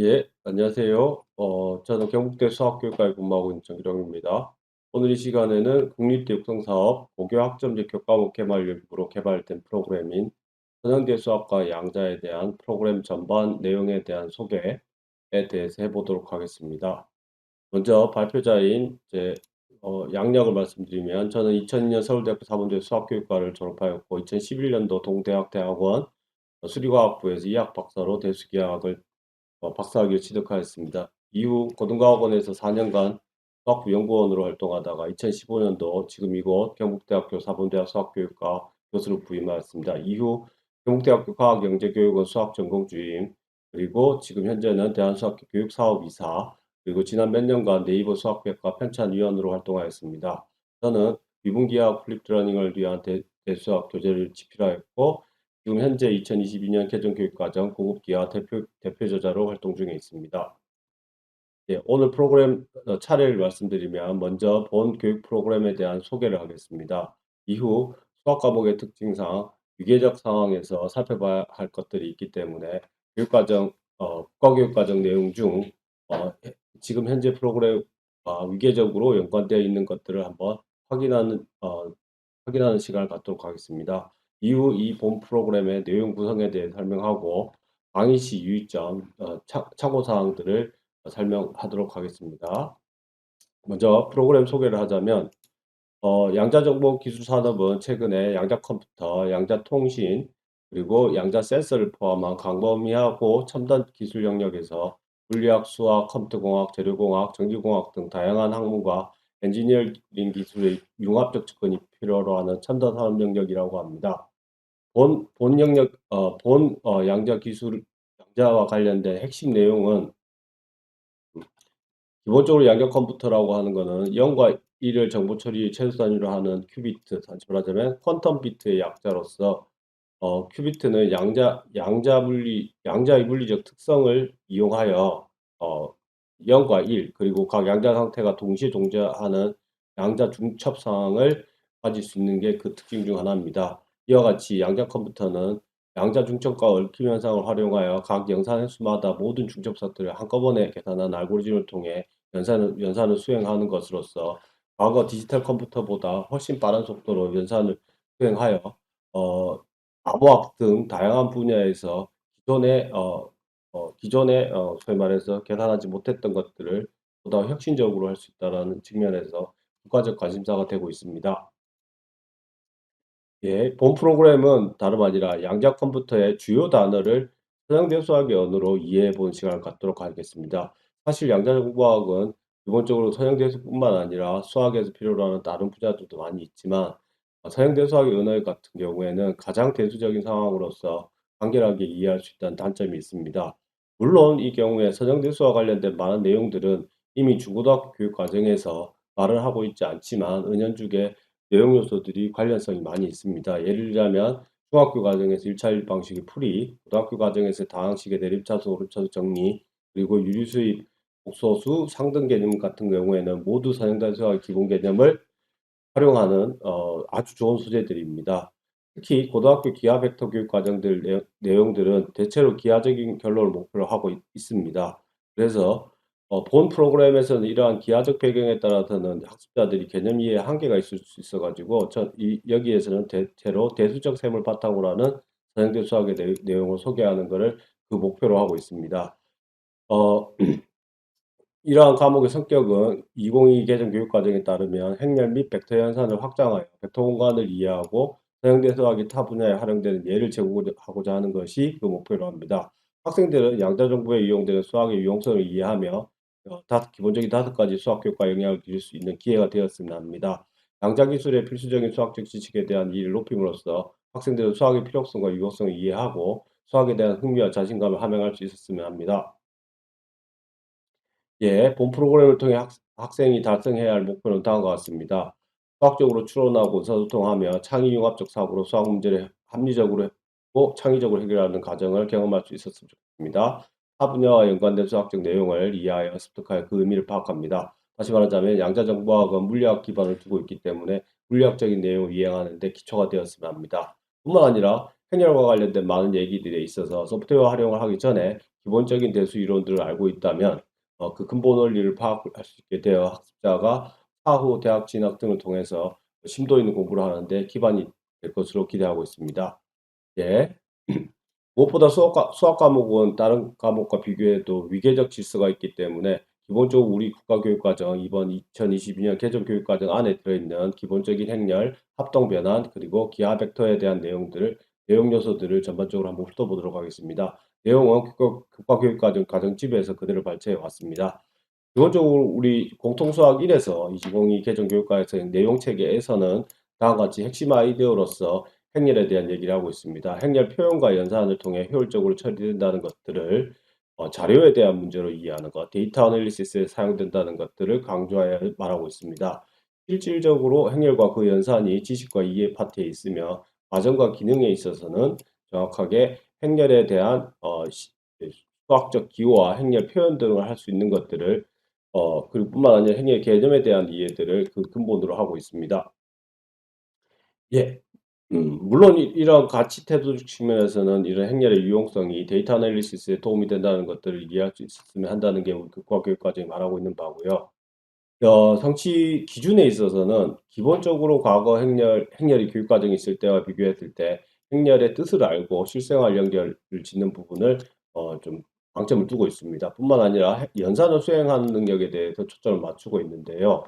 예, 안녕하세요. 어, 저는 경북대 수학교육과에 근무하고 있는 정기령입니다. 오늘 이 시간에는 국립대 육성사업 고교학점제 교과목 개발 일부로 개발된 프로그램인 선형대 수학과 양자에 대한 프로그램 전반 내용에 대한 소개에 대해서 해보도록 하겠습니다. 먼저 발표자인 제 어, 양력을 말씀드리면 저는 2002년 서울대학교 사범대 수학교육과를 졸업하였고 2011년도 동대학 대학원 수리과학부에서 이학 박사로 대수기하학을 어, 박사학위를 취득하였습니다. 이후 고등과학원에서 4년간 수학부 연구원으로 활동하다가 2015년도 지금 이곳 경북대학교 사범대학 수학교육과 교수로 부임하였습니다. 이후 경북대학교 과학영재교육원 수학전공주임 그리고 지금 현재는 대한수학교 교육사업이사 그리고 지난 몇 년간 네이버 수학백과 편찬위원으로 활동하였습니다. 저는 미분기학 플립드러닝을 위한 대, 대수학 교재를 집필하였고 지금 현재 2022년 개정교육과정 고급기하 대표, 대표 저자로 활동 중에 있습니다. 네, 오늘 프로그램 어, 차례를 말씀드리면 먼저 본 교육 프로그램에 대한 소개를 하겠습니다. 이후 수학 과목의 특징상 위계적 상황에서 살펴봐야 할 것들이 있기 때문에 교육과정, 어, 국가교육과정 내용 중 어, 지금 현재 프로그램 어, 위계적으로 연관되어 있는 것들을 한번 확인하는 어, 확인하는 시간을 갖도록 하겠습니다. 이후 이 본 프로그램의 내용 구성에 대해 설명하고 강의 시 유의점, 어, 참고사항들을 설명하도록 하겠습니다. 먼저 프로그램 소개를 하자면 어, 양자정보기술산업은 최근에 양자컴퓨터, 양자통신, 그리고 양자 센서를 포함한 광범위하고 첨단 기술 영역에서 물리학, 수학, 컴퓨터공학, 재료공학, 전기공학 등 다양한 학문과 엔지니어링 기술의 융합적 접근이 필요로 하는 첨단 산업 영역이라고 합니다. 본, 본 영역, 어, 본 어, 양자 기술, 양자와 관련된 핵심 내용은 기본적으로 양자 컴퓨터라고 하는 것은 0과 1을 정보 처리 최소 단위로 하는 큐비트, 다시 말하자면 퀀텀 비트의 약자로서 어, 큐비트는 양자, 양자 물리, 양자의 물리적 특성을 이용하여 어, 0과 1 그리고 각 양자 상태가 동시에 존재하는 양자 중첩 상황을 가질 수 있는 게 그 특징 중 하나입니다. 이와 같이 양자 컴퓨터는 양자 중첩과 얽힘 현상을 활용하여 각 영상 횟수마다 모든 중첩사들을 한꺼번에 계산한 알고리즘을 통해 연산을, 연산을 수행하는 것으로서 과거 디지털 컴퓨터보다 훨씬 빠른 속도로 연산을 수행하여 어, 암호학 등 다양한 분야에서 기존의 어, 어, 기존에 어, 소위 말해서 계산하지 못했던 것들을 보다 혁신적으로 할 수 있다는 측면에서 국가적 관심사가 되고 있습니다. 예, 본 프로그램은 다름 아니라 양자 컴퓨터의 주요 단어를 서양대 수학의 언어로 이해해 보는 시간을 갖도록 하겠습니다. 사실 양자 정보학은 기본적으로 서양대수뿐만 아니라 수학에서 필요로 하는 다른 분야들도 많이 있지만 어, 서양대 수학의 언어 같은 경우에는 가장 대수적인 상황으로서 간결하게 이해할 수 있다는 단점이 있습니다. 물론 이 경우에 서정대 수와 관련된 많은 내용들은 이미 중고등학교 교육 과정에서 말을 하고 있지 않지만 은연중에 내용 요소들이 관련성이 많이 있습니다. 예를 들자면 중학교 과정에서 1차 1 방식의 풀이, 고등학교 과정에서 다항식의 대립차수, 오름차수 정리, 그리고 유리수입, 복소수, 상등 개념 같은 경우에는 모두 선행단수학의 기본 개념을 활용하는 어, 아주 좋은 소재들입니다. 특히 고등학교 기하 벡터 교육 과정들 내용, 들은 대체로 기하적인 결론을 목표로 하고 있, 습니다 그래서 어, 본 프로그램에서는 이러한 기하적 배경에 따라서는 학습자들이 개념 이해에 한계가 있을 수 있어 가지고 저, 이, 여기에서는 대체로 대수적 셈을 바탕으로 하는 선행대 수학의 내, 내용을 소개하는 것을 그 목표로 하고 있습니다. 어, 이러한 과목의 성격은 2022 개정 교육 과정에 따르면 행렬 및 벡터 연산을 확장하여 벡터 공간을 이해하고 서양대 수학이 타 분야에 활용되는 예를 제공하고자 하는 것이 그 목표로 합니다. 학생들은 양자 정보에 이용되는 수학의 유용성을 이해하며 어, 다섯, 기본적인 다섯 가지 수학 교육과 영향을 기를 수 있는 기회가 되었으면 합니다. 양자 기술의 필수적인 수학적 지식에 대한 이해를 높임으로써 학생들은 수학의 필요성과 유용성을 이해하고 수학에 대한 흥미와 자신감을 함양할 수 있었으면 합니다. 예, 본 프로그램을 통해 학, 학생이 달성해야 할 목표는 다음과 같습니다. 수학적으로 추론하고 의사소통하며 창의융합적 사고로 수학 문제를 합리적으로 했고 창의적으로 해결하는 과정을 경험할 수 있었으면 좋겠습니다. 타 분야와 연관된 수학적 내용을 이해하여 습득하여 그 의미를 파악합니다. 다시 말하자면 양자정보학은 물리학 기반을 두고 있기 때문에 물리학적인 내용을 이해하는 데 기초가 되었으면 합니다. 뿐만 아니라 행렬과 관련된 많은 얘기들에 있어서 소프트웨어 활용을 하기 전에 기본적인 대수 이론들을 알고 있다면 어, 그 근본 원리를 파악할 수 있게 되어 학습자가 사후 대학 진학 등을 통해서 심도 있는 공부를 하는데 기반이 될 것으로 기대하고 있습니다. 예. 무엇보다 수학, 과, 수학 과목은 다른 과목과 비교해도 위계적 질서가 있기 때문에 기본적으로 우리 국가교육과정 이번 2022년 개정교육과정 안에 들어있는 기본적인 행렬, 합동 변환, 그리고 기하 벡터에 대한 내용들을 내용 요소들을 전반적으로 한번 훑어보도록 하겠습니다. 내용은 국가교육과정 가정집에서 그대로 발췌해 왔습니다. 기본적으로 우리 공통수학 1에서 2002 개정교육과에서 내용체계에서는 다음과 같이 핵심 아이디어로서 행렬에 대한 얘기를 하고 있습니다. 행렬 표현과 연산을 통해 효율적으로 처리된다는 것들을 어, 자료에 대한 문제로 이해하는 것, 데이터 어널리시스에 사용된다는 것들을 강조하여 말하고 있습니다. 실질적으로 행렬과 그 연산이 지식과 이해 파트에 있으며 과정과 기능에 있어서는 정확하게 행렬에 대한 어, 수학적 기호와 행렬 표현 등을 할 수 있는 것들을 어, 그리고 뿐만 아니라 행렬 개념에 대한 이해들을 그 근본으로 하고 있습니다. 예. 음, 물론 이, 런 가치 태도적 측면에서는 이런 행렬의 유용성이 데이터 아널리시스에 도움이 된다는 것들을 이해할 수 있었으면 한다는 게 우리 국가교육 과정이 말하고 있는 바고요. 어, 성취 기준에 있어서는 기본적으로 과거 행렬, 행렬이 교육 과정이 있을 때와 비교했을 때 행렬의 뜻을 알고 실생활 연결을 짓는 부분을 어, 좀 방점을 두고 있습니다. 뿐만 아니라 연산을 수행하는 능력에 대해서 초점을 맞추고 있는데요.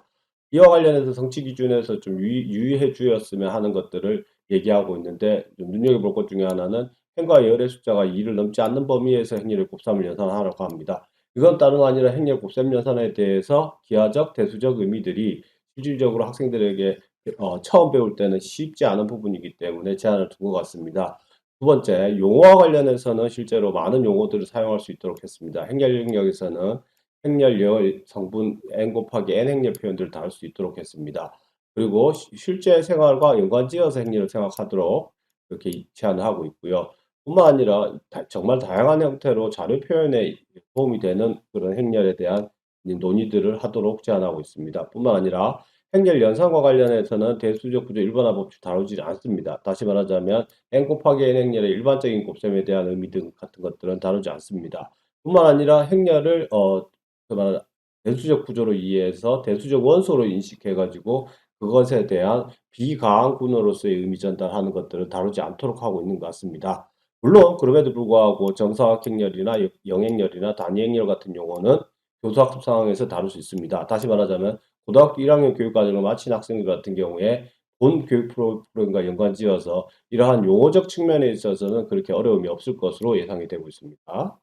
이와 관련해서 성취 기준에서 좀 유의, 해 주었으면 하는 것들을 얘기하고 있는데 좀 눈여겨볼 것 중에 하나는 행과 열의 숫자가 2를 넘지 않는 범위에서 행렬의 곱셈을 연산하라고 합니다. 이건 다름 아니라 행렬 곱셈 연산에 대해서 기하적, 대수적 의미들이 실질적으로 학생들에게 어, 처음 배울 때는 쉽지 않은 부분이기 때문에 제안을 둔 것 같습니다. 두 번째, 용어와 관련해서는 실제로 많은 용어들을 사용할 수 있도록 했습니다. 행렬 영역에서는 행렬 성분 n 곱하기 n 행렬 표현들을 다룰 수 있도록 했습니다. 그리고 실제 생활과 연관지어서 행렬을 생각하도록 이렇게 제안을 하고 있고요. 뿐만 아니라 정말 다양한 형태로 자료 표현에 도움이 되는 그런 행렬에 대한 논의들을 하도록 제안하고 있습니다. 뿐만 아니라 행렬 연산과 관련해서는 대수적 구조 일반화 법칙 다루지 않습니다. 다시 말하자면 n 곱하기 n 행렬의 일반적인 곱셈에 대한 의미 등 같은 것들은 다루지 않습니다. 뿐만 아니라 행렬을 어, 그 대수적 구조로 이해해서 대수적 원소로 인식해가지고 그것에 대한 비가항군어로서의 의미 전달하는 것들을 다루지 않도록 하고 있는 것 같습니다. 물론 그럼에도 불구하고 정사학 행렬이나 영행렬이나 단위행렬 같은 용어는 교수학습 상황에서 다룰 수 있습니다. 다시 말하자면 고등학교 1학년 교육 과정을 마친 학생들 같은 경우에 본 교육 프로그램과 연관지어서 이러한 용어적 측면에 있어서는 그렇게 어려움이 없을 것으로 예상이 되고 있습니다.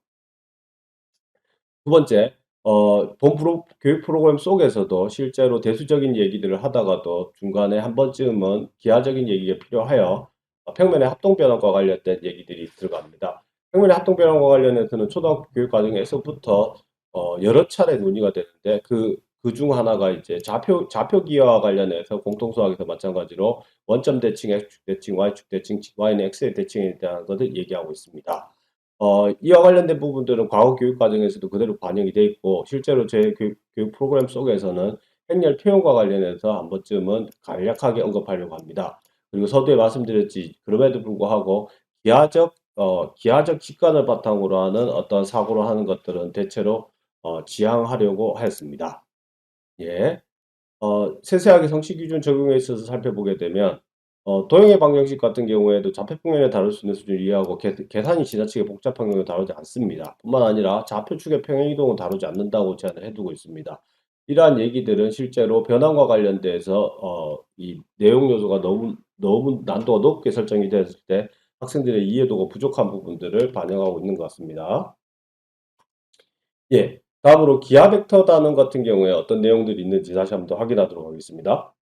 두 번째, 어, 본 프로, 교육 프로그램 속에서도 실제로 대수적인 얘기들을 하다가도 중간에 한 번쯤은 기하적인 얘기가 필요하여 어, 평면의 합동 변환과 관련된 얘기들이 들어갑니다. 평면의 합동 변환과 관련해서는 초등학교 교육 과정에서부터 어, 여러 차례 논의가 되는데 그, 그중 하나가 이제 좌표, 좌표 기하와 관련해서 공통수학에서 마찬가지로 원점 대칭, x축 대칭, y축 대칭, y는 x의 대칭에 대한 것을 얘기하고 있습니다. 어, 이와 관련된 부분들은 과거 교육 과정에서도 그대로 반영이 돼 있고 실제로 제 교육, 교육 프로그램 속에서는 행렬 표현과 관련해서 한 번쯤은 간략하게 언급하려고 합니다. 그리고 서두에 말씀드렸지 그럼에도 불구하고 기하적 어, 기하적 직관을 바탕으로 하는 어떤 사고를 하는 것들은 대체로 어, 지향하려고 하였습니다. 예. 어, 세세하게 성취 기준 적용에 있어서 살펴보게 되면 어, 도형의 방정식 같은 경우에도 좌표 평면에 다룰 수 있는 수준을 이해하고 계, 산이 지나치게 복잡한 경우 다루지 않습니다. 뿐만 아니라 좌표축의 평행 이동은 다루지 않는다고 제안을 해두고 있습니다. 이러한 얘기들은 실제로 변환과 관련돼서 어, 이 내용 요소가 너무 너무 난도가 높게 설정이 됐을 때 학생들의 이해도가 부족한 부분들을 반영하고 있는 것 같습니다. 예, 다음으로 기하 벡터 단원 같은 경우에 어떤 내용들이 있는지 다시 한번 더 확인하도록 하겠습니다.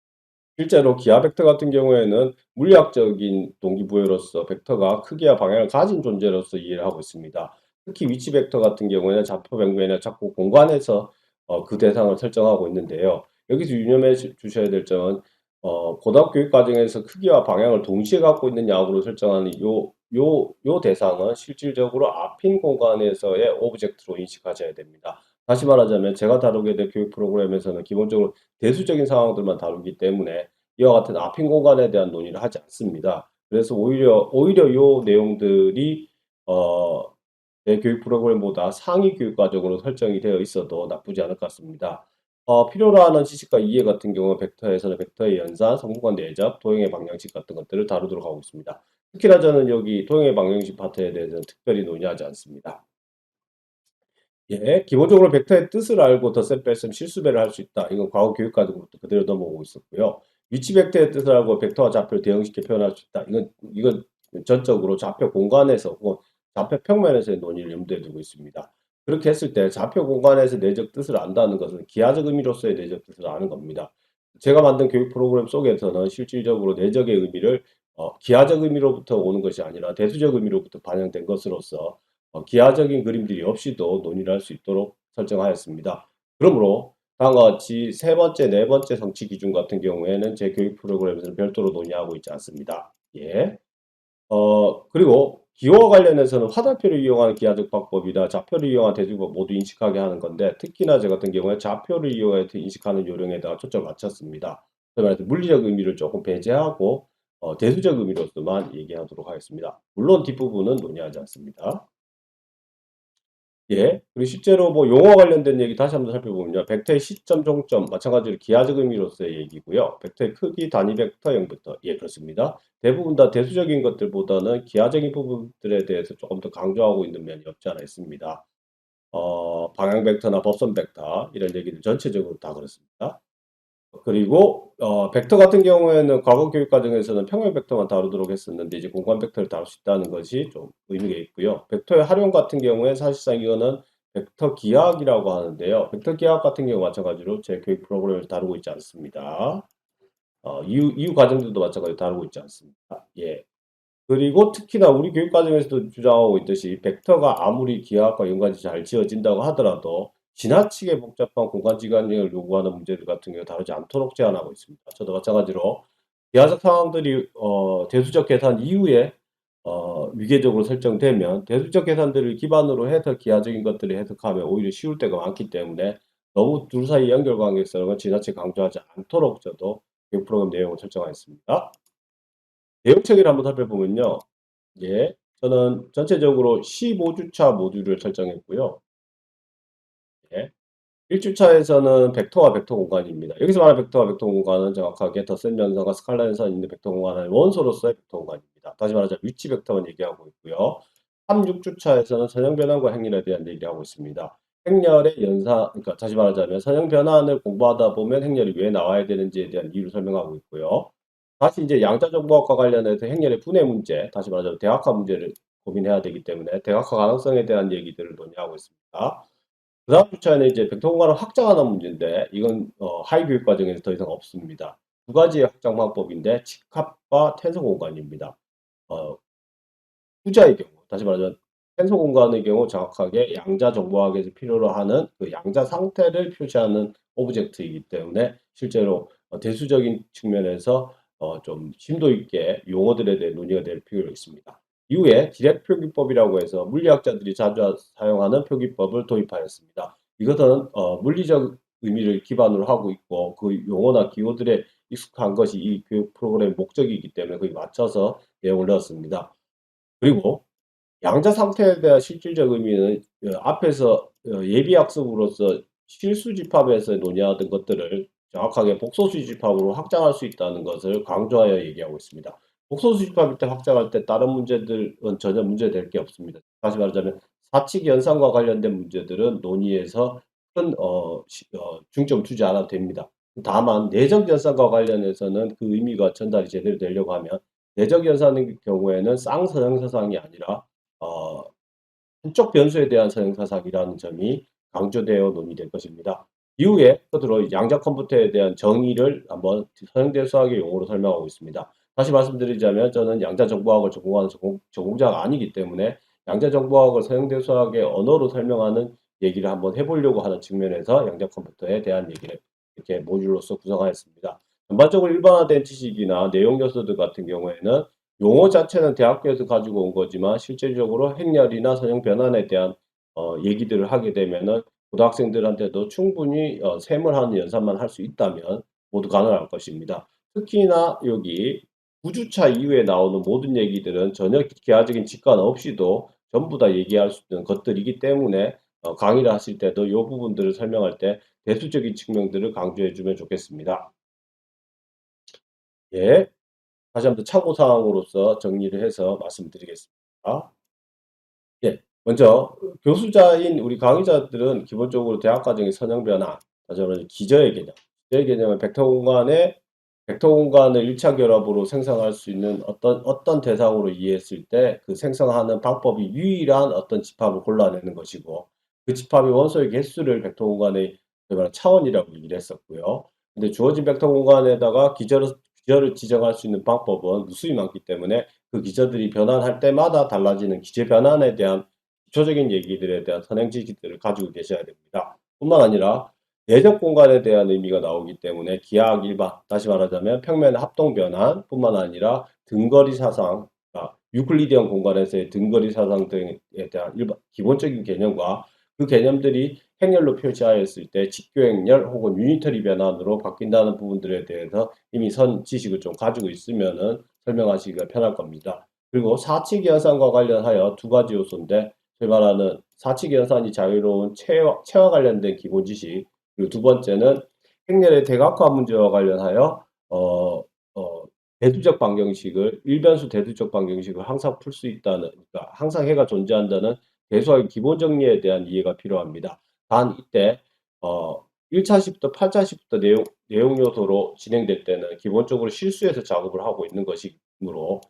실제로 기하 벡터 같은 경우에는 물리학적인 동기부여로서 벡터가 크기와 방향을 가진 존재로서 이해를 하고 있습니다. 특히 위치 벡터 같은 경우에는 좌표 변경이나 자꾸 공간에서 어, 그 대상을 설정하고 있는데요. 여기서 유념해 주셔야 될 점은 어, 고등학교 교육 과정에서 크기와 방향을 동시에 갖고 있는 약으로 설정하는 요, 요, 요 대상은 실질적으로 앞인 공간에서의 오브젝트로 인식하셔야 됩니다. 다시 말하자면 제가 다루게 될 교육 프로그램에서는 기본적으로 대수적인 상황들만 다루기 때문에 이와 같은 앞인 공간에 대한 논의를 하지 않습니다. 그래서 오히려 오히려 요 내용들이 어 내 교육 프로그램보다 상위 교육 과정으로 설정이 되어 있어도 나쁘지 않을 것 같습니다. 어 필요로 하는 지식과 이해 같은 경우 벡터에서는 벡터의 연산, 성분과 내적, 도형의 방정식 같은 것들을 다루도록 하고 있습니다. 특히나 저는 여기 도형의 방정식 파트에 대해서는 특별히 논의하지 않습니다. 예. 기본적으로 벡터의 뜻을 알고 덧셈 뺄셈 실수배를 할 수 있다. 이건 과거 교육 과정부터 그대로 넘어오고 있었고요. 위치 벡터의 뜻을 알고 벡터와 좌표를 대응시켜 표현할 수 있다. 이건 이건 전적으로 좌표 공간에서 혹은 좌표 평면에서의 논의를 염두에 두고 있습니다. 그렇게 했을 때 좌표 공간에서 내적 뜻을 안다는 것은 기하적 의미로서의 내적 뜻을 아는 겁니다. 제가 만든 교육 프로그램 속에서는 실질적으로 내적의 의미를 어 기하적 의미로부터 오는 것이 아니라 대수적 의미로부터 반영된 것으로서 어 기하적인 그림들이 없이도 논의를 할 수 있도록 설정하였습니다. 그러므로 다음과 같이 세 번째, 네 번째 성취 기준 같은 경우에는 제 교육 프로그램에서는 별도로 논의하고 있지 않습니다. 예. 어 그리고 기호와 관련해서는 화살표를 이용하는 기하적 방법이나 좌표를 이용한 대조법 모두 인식하게 하는 건데 특히나 저 같은 경우에 좌표를 이용해서 인식하는 요령에다가 초점을 맞췄습니다. 그말해서 물리적 의미를 조금 배제하고 어 대수적 의미로서만 얘기하도록 하겠습니다. 물론 뒷부분은 논의하지 않습니다. 예. 그리고 실제로 뭐 용어 관련된 얘기 다시 한번 살펴보면요. 벡터의 시점, 종점 마찬가지로 기하적 의미로서의 얘기고요. 벡터의 크기, 단위 벡터, 형부터 예 그렇습니다. 대부분 다 대수적인 것들보다는 기하적인 부분들에 대해서 조금 더 강조하고 있는 면이 없지 않아 있습니다. 어 방향 벡터나 법선 벡터 이런 얘기들 전체적으로 다 그렇습니다. 그리고 어 벡터 같은 경우에는 과거 교육 과정에서는 평면 벡터만 다루도록 했었는데 이제 공간 벡터를 다룰 수 있다는 것이 좀 의미가 있고요. 벡터의 활용 같은 경우에 사실상 이거는 벡터 기하학이라고 하는데요. 벡터 기하학 같은 경우 마찬가지로 제 교육 프로그램을 다루고 있지 않습니다. 어 이후 이후 과정들도 마찬가지로 다루고 있지 않습니다. 예. 그리고 특히나 우리 교육 과정에서도 주장하고 있듯이 벡터가 아무리 기하학과 연관이 잘 지어진다고 하더라도 지나치게 복잡한 공간 지각력을 요구하는 문제들 같은 경우 다루지 않도록 제안하고 있습니다. 저도 마찬가지로 기하적 상황들이 어 대수적 계산 이후에 어 위계적으로 설정되면 대수적 계산들을 기반으로 해서 기하적인 것들을 해석하면 오히려 쉬울 때가 많기 때문에 너무 둘 사이 연결관계성을 지나치게 강조하지 않도록 저도 교육 프로그램 내용을 설정하였습니다. 내용 체계를 한번 살펴보면요. 예. 저는 전체적으로 15주차 모듈을 설정했고요. 예. 1주차에서는 벡터와 벡터 공간입니다. 여기서 말하는 벡터와 벡터 공간은 정확하게 덧셈 연산과 스칼라 연산이 있는 벡터 공간의 원소로서의 벡터 공간입니다. 다시 말하자면 위치 벡터만 얘기하고 있고요. 3, 6주차에서는 선형 변환과 행렬에 대한 얘기를 하고 있습니다. 행렬의 연산, 그러니까 다시 말하자면 선형 변환을 공부하다 보면 행렬이 왜 나와야 되는지에 대한 이유를 설명하고 있고요. 다시 이제 양자 정보학과 관련해서 행렬의 분해 문제, 다시 말하자면 대각화 문제를 고민해야 되기 때문에 대각화 가능성에 대한 얘기들을 논의하고 있습니다. 그 다음 주차에는 이제 공간을 확장하는 문제인데 이건 어 하위 교육 과정에서 더 이상 없습니다. 두 가지의 확장 방법인데 직합과 텐서 공간입니다. 어 후자의 경우 다시 말하자면 텐서 공간의 경우 정확하게 양자 정보학에서 필요로 하는 그 양자 상태를 표시하는 오브젝트이기 때문에 실제로 어 대수적인 측면에서 어 좀 심도 있게 용어들에 대해 논의가 될 필요가 있습니다. 이후에 디렉 표기법이라고 해서 물리학자들이 자주 사용하는 표기법을 도입하였습니다. 이것은 어 물리적 의미를 기반으로 하고 있고 그 용어나 기호들에 익숙한 것이 이 교육 프로그램의 목적이기 때문에 거기에 맞춰서 내용을 넣었습니다. 그리고 양자 상태에 대한 실질적 의미는 어 앞에서 어 예비 학습으로서 실수 집합에서 논의하던 것들을 정확하게 복소수 집합으로 확장할 수 있다는 것을 강조하여 얘기하고 있습니다. 복소수 집합일 때 확장할 때 다른 문제들은 전혀 문제될 게 없습니다. 다시 말하자면 사칙 연산과 관련된 문제들은 논의에서 큰 어 시 어 중점을 두지 않아도 됩니다. 다만 내적 연산과 관련해서는 그 의미가 전달이 제대로 되려고 하면 내적 연산의 경우에는 쌍서형사상이 아니라 어 한쪽 변수에 대한 서형사상이라는 점이 강조되어 논의될 것입니다. 이후에 끝으로 양자 컴퓨터에 대한 정의를 한번 서형대 수학의 용어로 설명하고 있습니다. 다시 말씀드리자면 저는 양자 정보학을 전공하는 전공 전공자가 아니기 때문에 양자 정보학을 서형대 수학의 언어로 설명하는 얘기를 한번 해 보려고 하는 측면에서 양자 컴퓨터에 대한 얘기를 이렇게 모듈로서 구성하였습니다. 전반적으로 일반화된 지식이나 내용 요소들 같은 경우에는 용어 자체는 대학교에서 가지고 온 거지만 실질적으로 행렬이나 선형 변환에 대한 어 얘기들을 하게 되면은 고등학생들한테도 충분히 어 셈을 하는 연산만 할 수 있다면 모두 가능할 것입니다. 특히나 여기 9주차 이후에 나오는 모든 얘기들은 전혀 기하적인 직관 없이도 전부 다 얘기할 수 있는 것들이기 때문에 어 강의를 하실 때도 요 부분들을 설명할 때 대수적인 측면들을 강조해 주면 좋겠습니다. 예. 다시 한번 참고 사항으로서 정리를 해서 말씀드리겠습니다. 예. 먼저 교수자인 우리 강의자들은 기본적으로 대학 과정의 선형 변화, 다시 말해서 기저의 개념, 기저의 개념은 벡터 공간에 벡터 공간을 1차 결합으로 생성할 수 있는 어떤 어떤 대상으로 이해했을 때 그 생성하는 방법이 유일한 어떤 집합을 골라내는 것이고 그 집합의 원소의 개수를 벡터 공간의 차원이라고 얘기를 했었고요. 근데 주어진 벡터 공간에다가 기저를 기저를 지정할 수 있는 방법은 무수히 많기 때문에 그 기저들이 변환할 때마다 달라지는 기저 변환에 대한 기초적인 얘기들에 대한 선행 지식들을 가지고 계셔야 됩니다. 뿐만 아니라 내적 공간에 대한 의미가 나오기 때문에 기하학 일반, 다시 말하자면 평면의 합동 변환 뿐만 아니라 등거리 사상, 그러니까 유클리디언 공간에서의 등거리 사상 등에 대한 일반 기본적인 개념과 그 개념들이 행렬로 표시하였을 때 직교행렬 혹은 유니터리 변환으로 바뀐다는 부분들에 대해서 이미 선 지식을 좀 가지고 있으면은 설명하시기가 편할 겁니다. 그리고 사칙 연산과 관련하여 두 가지 요소인데 소위 말하는 사칙 연산이 자유로운 체와, 체와 관련된 기본 지식 그리고 두 번째는 행렬의 대각화 문제와 관련하여 어, 어, 대두적 방정식을 일변수 대두적 방정식을 항상 풀 수 있다는 그러니까 항상 해가 존재한다는 대수학의 기본 정리에 대한 이해가 필요합니다. 단 이때 어 1차 시부터 8차 시부터 내용 내용 요소로 진행될 때는 기본적으로 실수해서 작업을 하고 있는 것이므로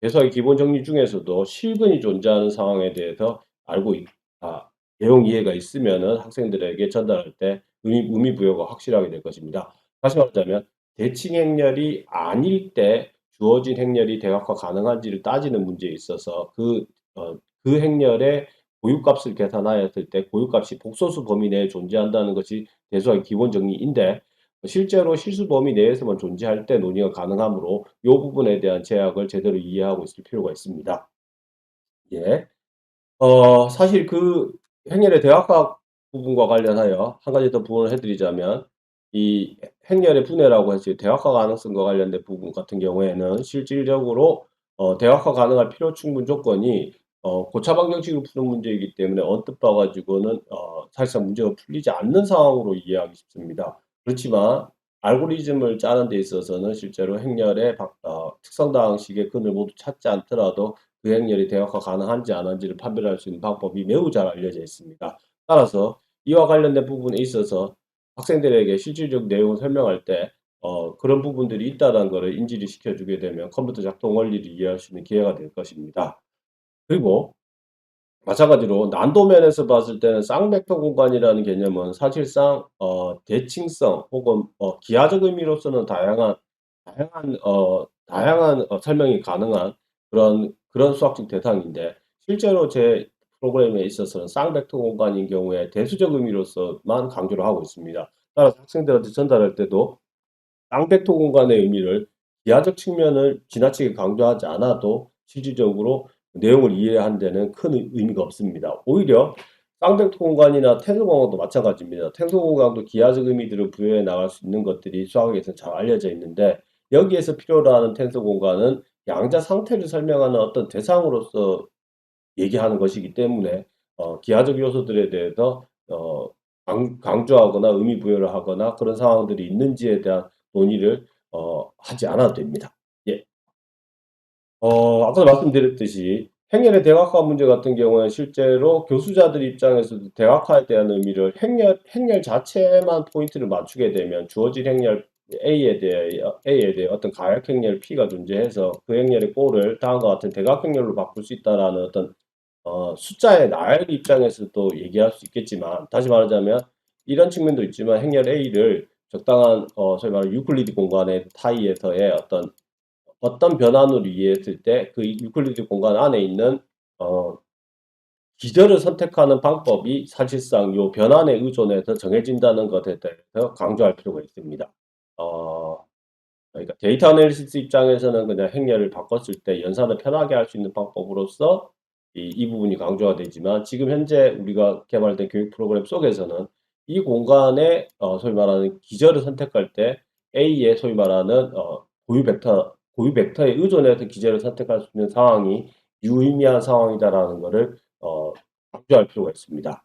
대수학의 기본 정리 중에서도 실근이 존재하는 상황에 대해서 알고 있, 아, 내용 이해가 있으면은 학생들에게 전달할 때 의미, 의미 부여가 확실하게 될 것입니다. 다시 말하자면 대칭 행렬이 아닐 때 주어진 행렬이 대각화 가능한지를 따지는 문제에 있어서 그, 어, 그 행렬의 고유값을 계산하였을 때 고유값이 복소수 범위 내에 존재한다는 것이 대수학의 기본 정리인데 실제로 실수 범위 내에서만 존재할 때 논의가 가능하므로 이 부분에 대한 제약을 제대로 이해하고 있을 필요가 있습니다. 예. 어 사실 그 행렬의 대학학 부분과 관련하여 한 가지 더 부언을 해 드리자면 이 행렬의 분해라고 해서 대학화 가능성과 관련된 부분 같은 경우에는 실질적으로 어 대학화 가능할 필요 충분 조건이 어 고차 방 정식으로 푸는 문제이기 때문에 언뜻 봐 가지고는 어 사실상 문제가 풀리지 않는 상황으로 이해하기 쉽습니다. 그렇지만 알고리즘을 짜는 데 있어서는 실제로 행렬의 박어 특성당식의 근을 모두 찾지 않더라도 그 행렬이 대역화 가능한지 안 한지를 판별할 수 있는 방법이 매우 잘 알려져 있습니다. 따라서 이와 관련된 부분에 있어서 학생들에게 실질적 내용을 설명할 때 어, 그런 부분들이 있다는 것을 인지를 시켜주게 되면 컴퓨터 작동 원리를 이해할 수 있는 기회가 될 것입니다. 그리고 마찬가지로 난도 면에서 봤을 때는 쌍벡터 공간이라는 개념은 사실상 어, 대칭성 혹은 어, 기하적 의미로서는 다양한 다양한 어, 다양한 어, 설명이 가능한 그런 그런 수학적 대상인데 실제로 제 프로그램에 있어서는 쌍벡터 공간인 경우에 대수적 의미로서만 강조를 하고 있습니다. 따라서 학생들한테 전달할 때도 쌍벡터 공간의 의미를 기하적 측면을 지나치게 강조하지 않아도 실질적으로 내용을 이해하는 데는 큰 의미가 없습니다. 오히려 쌍벡터 공간이나 텐서 공간도 마찬가지입니다. 텐서 공간도 기하적 의미들을 부여해 나갈 수 있는 것들이 수학에서 잘 알려져 있는데 여기에서 필요로 하는 텐서 공간은 양자 상태를 설명하는 어떤 대상으로서 얘기하는 것이기 때문에 어, 기하적 요소들에 대해서 어, 강, 조하거나 의미 부여를 하거나 그런 상황들이 있는지에 대한 논의를 어, 하지 않아도 됩니다. 예. 어, 아까 말씀드렸듯이 행렬의 대각화 문제 같은 경우에 실제로 교수자들 입장에서도 대각화에 대한 의미를 행렬, 행렬 자체만 포인트를 맞추게 되면 주어진 행렬 A에 대해 A에 대해 어떤 가역 행렬 P가 존재해서 그 행렬의 꼴을 다음과 같은 대각 행렬로 바꿀 수 있다라는 어떤 어, 숫자의 나열 입장에서도 얘기할 수 있겠지만 다시 말하자면 이런 측면도 있지만 행렬 A를 적당한 어, 소위 말하는 유클리드 공간의 타이에서의 어떤 어떤 변환으로 이해했을 때 그 유클리드 공간 안에 있는 어, 기절을 선택하는 방법이 사실상 이 변환에 의존해서 정해진다는 것에 대해서 강조할 필요가 있습니다. 어, 그러니까 데이터 아널리시스 입장에서는 그냥 행렬을 바꿨을 때 연산을 편하게 할 수 있는 방법으로서 이, 이 부분이 강조가 되지만 지금 현재 우리가 개발된 교육 프로그램 속에서는 이 공간에 어, 소위 말하는 기절을 선택할 때 A의 소위 말하는 어, 고유 벡터 고유 벡터에 의존해서 기제를 선택할 수 있는 상황이 유의미한 상황이다라는 것을 어, 강조할 필요가 있습니다.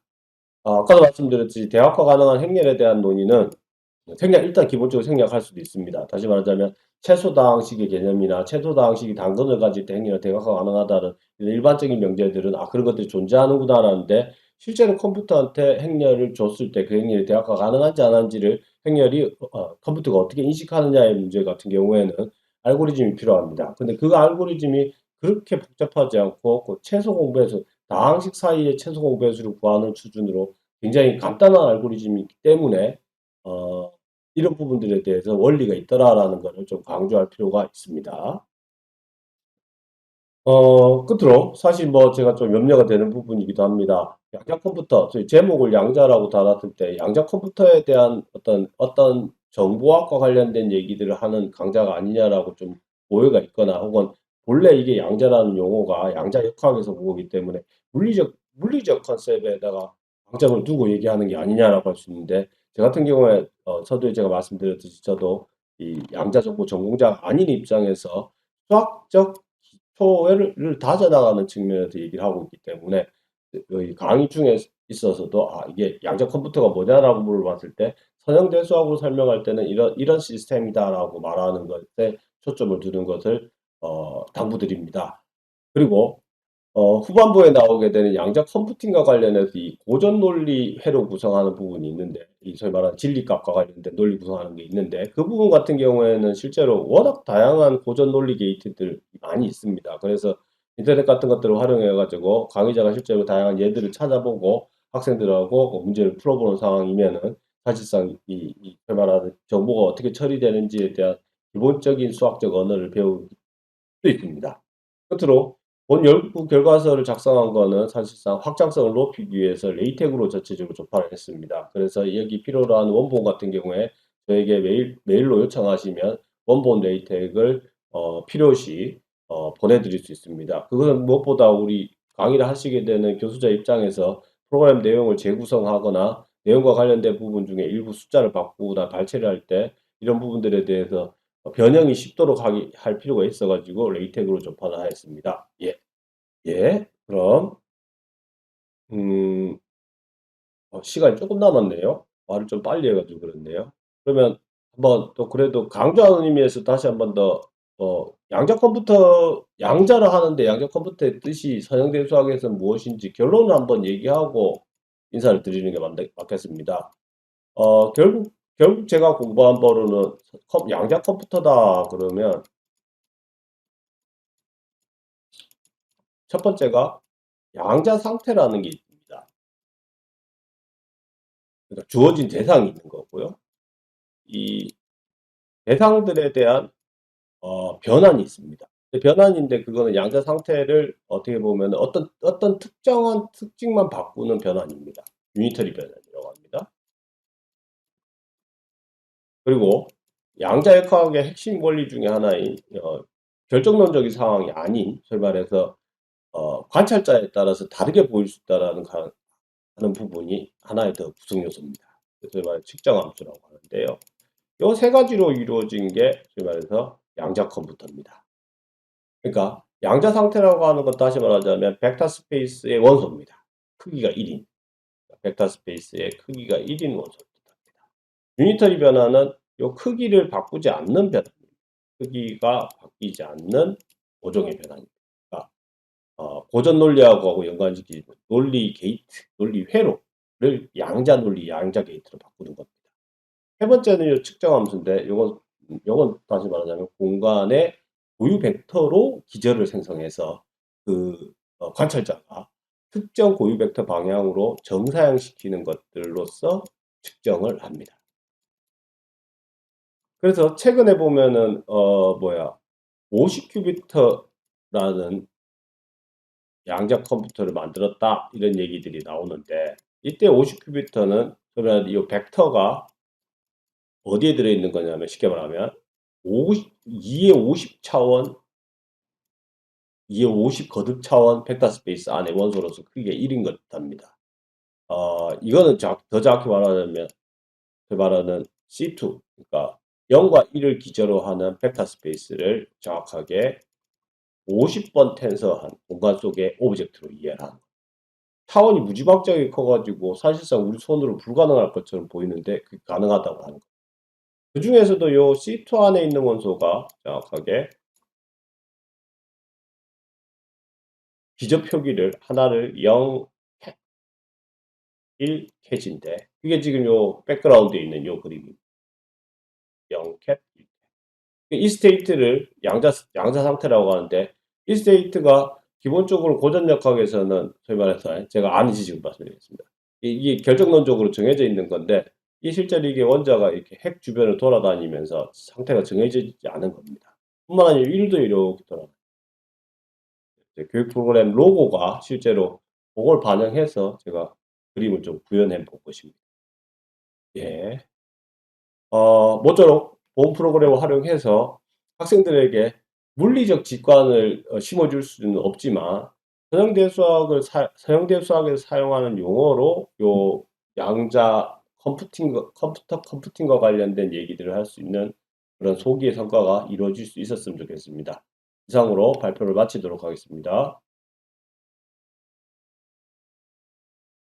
어, 아까도 말씀드렸듯이 대학화 가능한 행렬에 대한 논의는 생략 일단 기본적으로 생략할 수도 있습니다. 다시 말하자면 채소다항식의 개념이나 채소다항식이 당근을 가질 때 행렬은 대각화 가능하다는 일반적인 명제들은 아 그런 것들이 존재하는구나라는데 실제로 컴퓨터한테 행렬을 줬을 때 그 행렬이 대학화 가능한지 안 한지를 행렬이 어, 컴퓨터가 어떻게 인식하느냐의 문제 같은 경우에는 알고리즘이 필요합니다. 근데 그 알고리즘이 그렇게 복잡하지 않고 그 최소 공배수, 다항식 사이의 최소 공배수를 구하는 수준으로 굉장히 간단한 알고리즘이기 때문에 어, 이런 부분들에 대해서 원리가 있더라라는 것을 좀 강조할 필요가 있습니다. 어, 끝으로 사실 뭐 제가 좀 염려가 되는 부분이기도 합니다. 양자 컴퓨터, 제목을 양자라고 달았을 때 양자 컴퓨터에 대한 어떤 어떤 정보학과 관련된 얘기들을 하는 강좌가 아니냐라고 좀 오해가 있거나 혹은 본래 이게 양자라는 용어가 양자 역학에서 온 거기 때문에 물리적 물리적 컨셉에다가 방점을 두고 얘기하는 게 아니냐라고 할 수 있는데 저 같은 경우에 어, 서두에 제가 말씀드렸듯이 저도 이 양자 정보 전공자 아닌 입장에서 수학적 기초를 다져나가는 측면에서 얘기를 하고 있기 때문에 이 강의 중에 있어서도 아 이게 양자 컴퓨터가 뭐냐라고 물어봤을 때 선형대 수학으로 설명할 때는 이런 이런 시스템이다라고 말하는 것에 초점을 두는 것을 어, 당부드립니다. 그리고 어, 후반부에 나오게 되는 양자 컴퓨팅과 관련해서 이 고전 논리 회로 구성하는 부분이 있는데, 이 소위 말하는 진리값과 관련된 논리 구성하는 게 있는데, 그 부분 같은 경우에는 실제로 워낙 다양한 고전 논리 게이트들이 많이 있습니다. 그래서 인터넷 같은 것들을 활용해가지고 강의자가 실제로 다양한 예들을 찾아보고 학생들하고 그 문제를 풀어보는 상황이면은 사실상 이, 이 말하는 정보가 어떻게 처리되는지에 대한 기본적인 수학적 언어를 배울 수 있습니다. 끝으로 본 연구 결과서를 작성한 거는 사실상 확장성을 높이기 위해서 레이텍으로 전체적으로 조파를 했습니다. 그래서 여기 필요로 하는 원본 같은 경우에 저에게 메일, 메일로 요청하시면 원본 레이텍을 어, 필요시 어, 보내드릴 수 있습니다. 그것은 무엇보다 우리 강의를 하시게 되는 교수자 입장에서 프로그램 내용을 재구성하거나 내용과 관련된 부분 중에 일부 숫자를 바꾸거나 발췌를 할 때 이런 부분들에 대해서 변형이 쉽도록 하기, 할 필요가 있어가지고 레이텍으로 접하을 하였습니다. 예. 예. 그럼, 음, 어, 시간이 조금 남았네요. 말을 좀 빨리 해가지고 그렇네요. 그러면 한번 또 그래도 강조하는 의미에서 다시 한번 더, 어, 양자 컴퓨터, 양자를 하는데 양자 컴퓨터의 뜻이 선형대 수학에서 무엇인지 결론을 한번 얘기하고 인사를 드리는 게 맞, 맞겠습니다. 어, 결국 결국 제가 공부한 바로는 양자 컴퓨터다 그러면 첫 번째가 양자 상태라는 게 있습니다. 그러니까 주어진 대상이 있는 거고요. 이 대상들에 대한 어, 변환이 있습니다. 변환인데 그거는 양자 상태를 어떻게 보면 어떤 어떤 특정한 특징만 바꾸는 변환입니다. 유니터리 변환이라고 합니다. 그리고 양자역학의 핵심 원리 중에 하나인 어, 결정론적인 상황이 아닌 소위 말해서 어, 관찰자에 따라서 다르게 보일 수 있다라는 하는 부분이 하나의 더 구성 요소입니다. 소위 말해 측정함수라고 하는데요. 이 세 가지로 이루어진 게 소위 말해서 양자 컴퓨터입니다. 그러니까 양자 상태라고 하는 것 다시 말하자면 벡터 스페이스의 원소입니다. 크기가 1인. 벡터 스페이스의 크기가 1인 원소. 유니터리 변화는 이 크기를 바꾸지 않는 변화입니다. 크기가 바뀌지 않는 고정의 변화입니다. 그러니까 어, 고전 논리하고 연관지키 논리 게이트, 논리 회로를 양자 논리, 양자 게이트로 바꾸는 겁니다. 세 번째는 측정 함수인데 이건 다시 말하자면 공간의 고유 벡터로 기절을 생성해서 그 어, 관찰자가 특정 고유 벡터 방향으로 정사형시키는 것들로서 측정을 합니다. 그래서 최근에 보면은 어 뭐야 50큐비터라는 양자 컴퓨터를 만들었다 이런 얘기들이 나오는데 이때 50큐비터는 그러면 이 벡터가 어디에 들어있는 거냐면 쉽게 말하면 50, 2의 50 차원 2의 50 거듭 차원 벡터 스페이스 안에 원소로서 크기가 1인 것 같답니다. 어, 이거는 더 정확히 말하자면 그 말하는 C2 그러니까 0과 1을 기저로 하는 벡터 스페이스를 정확하게 50번 텐서한 공간 속의 오브젝트로 이해를 하는. 차원이 무지막지하게 커가지고 사실상 우리 손으로 불가능할 것처럼 보이는데 그게 가능하다고 하는 거예요. 그 중에서도 요 C2 안에 있는 원소가 정확하게 기저 표기를 하나를 0, 1 캐지인데 그게 지금 요 백그라운드에 있는 요 그림입니다. 0 캡, 1 캡. 이 스테이트를 양자, 양자 상태라고 하는데 이 스테이트가 기본적으로 고전역학에서는 소위 말해서 제가 아는 지식을 말씀드리겠습니다. 이- 이게 결정론적으로 정해져 있는 건데 이 실제로 이게 원자가 이렇게 핵 주변을 돌아다니면서 상태가 정해지지 않은 겁니다. 뿐만 아니라 1도 이렇게 돌아. 이제 교육 프로그램 로고가 실제로 그걸 반영해서 제가 그림을 좀 구현해 본 것입니다. 예. 어, 모쪼록 본 프로그램을 활용해서 학생들에게 물리적 직관을 어, 심어줄 수는 없지만 서형대 수학을 사, 서형대 수학에서 사용하는 용어로 요 양자 컴퓨팅 컴퓨터 컴퓨팅과 관련된 얘기들을 할 수 있는 그런 소기의 성과가 이루어질 수 있었으면 좋겠습니다. 이상으로 발표를 마치도록 하겠습니다.